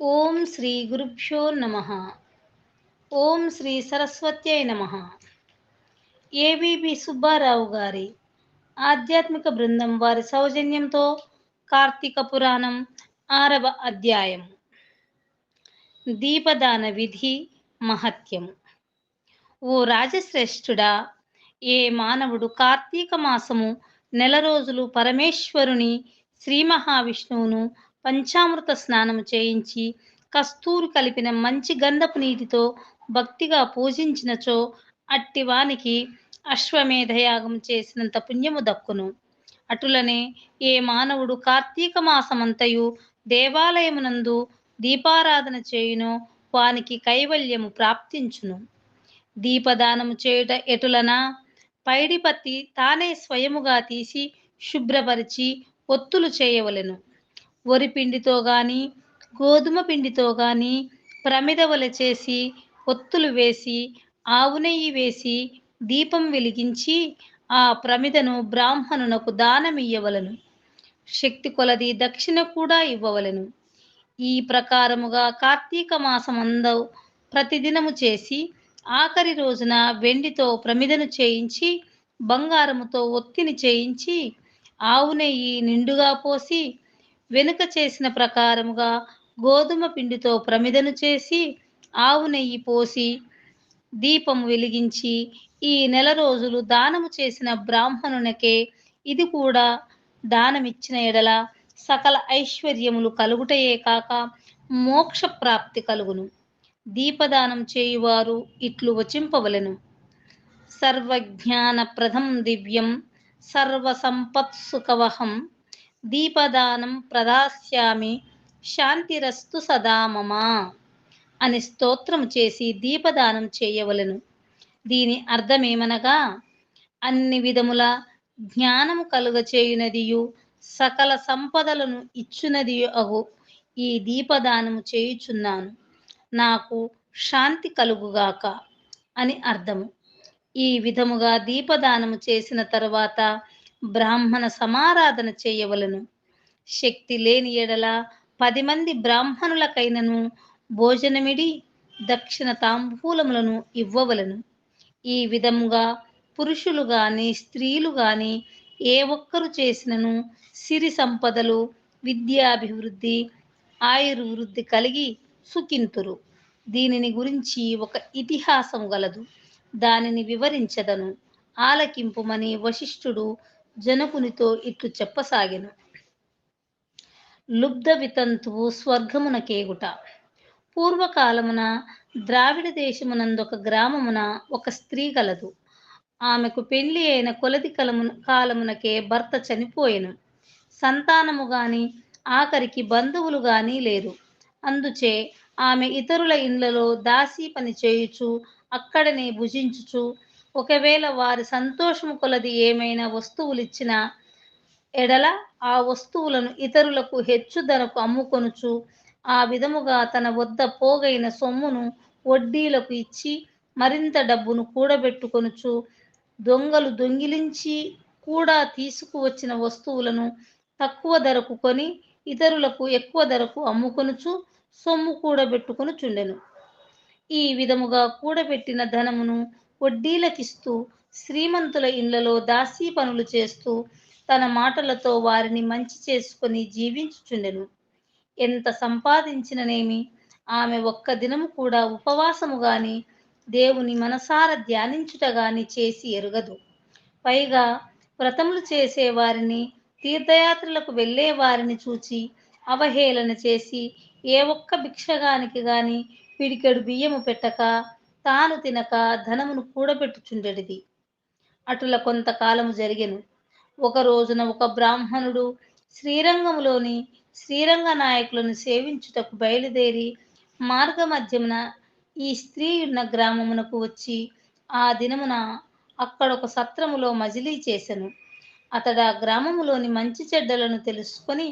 ఓం శ్రీ గురుభ్యో నమ. ఓం శ్రీ సరస్వత్యై నమ. ఏబిబి సుబ్బారావు గారి ఆధ్యాత్మిక బృందం వారి సౌజన్యంతో కార్తీక పురాణం ఆరవ అధ్యాయం. దీపదాన విధి మహత్యం. ఓ రాజశ్రేష్ఠుడా ఏ మానవుడు కార్తీక మాసము నెల రోజులు పరమేశ్వరుని శ్రీ మహావిష్ణువును పంచామృత స్నానము చేయించి కస్తూరు కలిపిన మంచి గంధపు నీటితో భక్తిగా పూజించినచో అట్టివానికి అశ్వమేధయాగం చేసినంత పుణ్యము దక్కును. అటులనే ఏ మానవుడు కార్తీక మాసమంతయు దేవాలయమునందు దీపారాధన చేయునో వానికి కైవల్యము ప్రాప్తించును. దీపదానము చేయుట ఎటులనా పైడిపత్తి తానే స్వయముగా తీసి శుభ్రపరిచి ఒత్తులు చేయవలెను. వరి పిండితో కానీ గోధుమ పిండితో కానీ ప్రమిదవల చేసి ఒత్తులు వేసి ఆవు నెయ్యి వేసి దీపం వెలిగించి ఆ ప్రమిదను బ్రాహ్మణునకు దానమియ్యవలను. శక్తి కొలది దక్షిణ కూడా ఇవ్వవలెను. ఈ ప్రకారముగా కార్తీక మాసమందు ప్రతిదినము చేసి ఆఖరి రోజున వెండితో ప్రమిదను చేయించి బంగారముతో ఒత్తిని చేయించి ఆవు నెయ్యి నిండుగా పోసి వెనుక చేసిన ప్రకారముగా గోధుమ పిండితో ప్రమిదను చేసి ఆవు నెయ్యి పోసి దీపం వెలిగించి ఈ నెల రోజులు దానము చేసిన బ్రాహ్మణునికే ఇది కూడా దానమిచ్చిన ఎడల సకల ఐశ్వర్యములు కలుగుటయే కాక మోక్ష ప్రాప్తి కలుగును. దీపదానం చేయువారు ఇట్లు వచింపవలెను. సర్వజ్ఞానప్రదం దివ్యం సర్వసంపత్సుకవహం దీపదానం ప్రదాస్యామి శాంతిరస్తు సదా మమ అని స్తోత్రం చేసి దీపదానం చేయవలెను. దీని అర్థమేమనగా అన్ని విధముల జ్ఞానము కలుగచేయునదియు సకల సంపదలను ఇచ్చునదియు అగు ఈ దీపదానము చేయుచున్నాను. నాకు శాంతి కలుగుగాక అని అర్థము. ఈ విధముగా దీపదానము చేసిన తరువాత బ్రాహ్మణ సమారాధన చేయవలను. శక్తి లేని ఎడల పది మంది బ్రాహ్మణులకైనను భోజనమిడి దక్షిణ తాంబూలములను ఇవ్వవలను. ఈ విధముగా పురుషులు గాని స్త్రీలు గాని ఏ ఒక్కరు చేసినను సిరి సంపదలు విద్యాభివృద్ధి ఆయుర్వృద్ధి కలిగి సుఖింతురు. దీనిని గురించి ఒక ఇతిహాసం గలదు. దానిని వివరించదను. ఆలకింపుమని వశిష్ఠుడు జనకునితో ఇట్లు చెప్పసాగెను. లుబ్ధ వితంతువు స్వర్గమున కేగుట పూర్వకాలమున ద్రావిడ దేశమునందొక గ్రామమున ఒక స్త్రీ కలదు ఆమెకు పెళ్ళి అయిన కొలది కలమున కాలమునకే భర్త చనిపోయెను. సంతానము గాని ఆఖరికి బంధువులు గాని లేరు. అందుచే ఆమె ఇతరుల ఇండ్లలో దాసీ పని చేయుచు అక్కడనే భుజించుచు ఒకవేళ వారి సంతోషము కొలది ఏమైనా వస్తువులు ఇచ్చిన ఎడల ఆ వస్తువులను ఇతరులకు హెచ్చు ధరకు అమ్ముకొనుచు ఆ విధముగా తన వద్ద పోగైన సొమ్మును వడ్డీలకు ఇచ్చి మరింత డబ్బును కూడబెట్టుకొనుచు దొంగలు దొంగిలించి కూడా తీసుకువచ్చిన వస్తువులను తక్కువ ధరకు కొని ఇతరులకు ఎక్కువ ధరకు అమ్ముకొనుచు సొమ్ము కూడబెట్టుకొనుచుండెను. ఈ విధముగా కూడబెట్టిన ధనమును వడ్డీలకిస్తూ శ్రీమంతుల ఇళ్ళలో దాసీ పనులు చేస్తూ తన మాటలతో వారిని మంచి చేసుకొని జీవించుచుండెను. ఎంత సంపాదించిననేమి ఆమె ఒక్క దినము కూడా ఉపవాసము గాని దేవుని మనసార ధ్యానించుట గాని చేసి ఎరుగదు. పైగా వ్రతములు చేసే వారిని తీర్థయాత్రలకు వెళ్ళే వారిని చూచి అవహేళన చేసి ఏ ఒక్క భిక్షగానికి గాని పిడికెడు బియ్యము పెట్టక తాను తినక ధనమును కూడబెట్టుచుండెడిది. అటుల కొంతకాలము జరిగెను. ఒక రోజున ఒక బ్రాహ్మణుడు శ్రీరంగములోని శ్రీరంగ నాయకులను సేవించుటకు బయలుదేరి మార్గ మధ్యమున ఈ స్త్రీ ఉన్న గ్రామమునకు వచ్చి ఆ దినమున అక్కడ ఒక సత్రములో మజిలీ చేసెను. అతడు ఆ గ్రామములోని మంచి చెడ్డలను తెలుసుకొని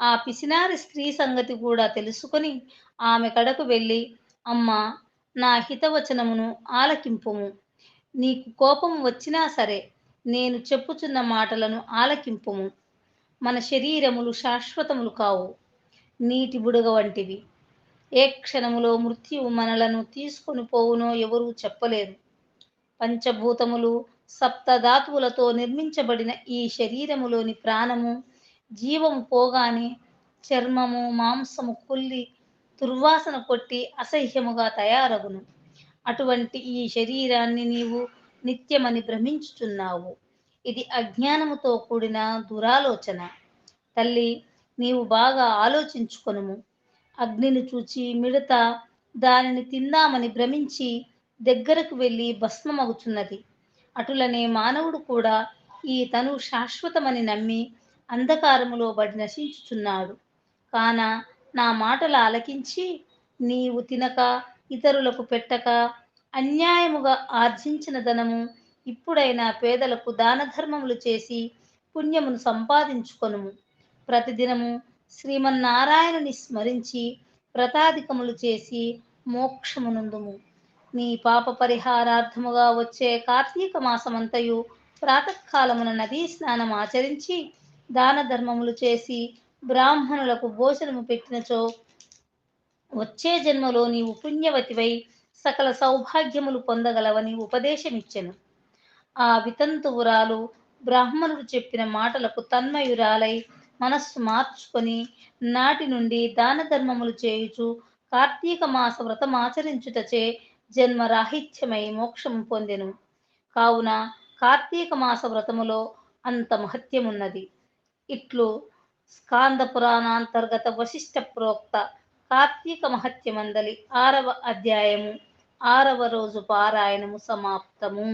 ఆ పిసినారి స్త్రీ సంగతి కూడా తెలుసుకొని ఆమె కడకు వెళ్ళి అమ్మ నా హితవచనమును ఆలకింపుము. నీకు కోపం వచ్చినా సరే నేను చెప్పుచున్న మాటలను ఆలకింపుము. మన శరీరములు శాశ్వతములు కావు. నీటి బుడగ వంటివి. ఏ క్షణములో మృత్యువు మనలను తీసుకొని పోవునో ఎవరూ చెప్పలేరు. పంచభూతములు సప్తధాతువులతో నిర్మించబడిన ఈ శరీరములోని ప్రాణము జీవము పోగానే చర్మము మాంసము కుల్లి దుర్వాసన కొట్టి అసహ్యముగా తయారగును. అటువంటి ఈ శరీరాన్ని నీవు నిత్యమని భ్రమించుచున్నావు. ఇది అజ్ఞానముతో కూడిన దురాలోచన. తల్లి నీవు బాగా ఆలోచించుకొనుము. అగ్నిని చూచి మిడత దానిని తిందామని భ్రమించి దగ్గరకు వెళ్ళి భస్మమగుచున్నది. అటులనే మానవుడు కూడా ఈ తను శాశ్వతమని నమ్మి అంధకారములో బడి నశించుచున్నాడు. కాన నా మాటలు ఆలకించి నీవు తినక ఇతరులకు పెట్టక అన్యాయముగా ఆర్జించిన ధనము ఇప్పుడైనా పేదలకు దాన ధర్మములు చేసి పుణ్యమును సంపాదించుకొనుము. ప్రతిదినము శ్రీమన్నారాయణుని స్మరించి వ్రతాధికములు చేసి మోక్షమునందుము. నీ పాప పరిహారార్థముగా వచ్చే కార్తీక మాసమంతయు ప్రాతకాలమున నదీ స్నానం ఆచరించి దాన ధర్మములు చేసి బ్రాహ్మణులకు భోజనము పెట్టినచో వచ్చే జన్మలో నీవు పుణ్యవతివై సకల సౌభాగ్యములు పొందగలవని ఉపదేశమిచ్చెను. ఆ వితంతువురాలు బ్రాహ్మణుడు చెప్పిన మాటలకు తన్మయురాలై మనస్సు మార్చుకొని నాటి నుండి దాన ధర్మములు చేయుచు కార్తీక మాస వ్రతమాచరించుటచే జన్మ రాహిత్యమై మోక్షము పొందెను. కావున కార్తీక మాస వ్రతములో అంత మహత్యమున్నది. ఇట్లు స్కాంద పురాణాంతర్గత వశిష్ట ప్రోక్త కార్తీక మహత్యమందలి ఆరవ అధ్యాయము ఆరవ రోజు పారాయణము సమాప్తము.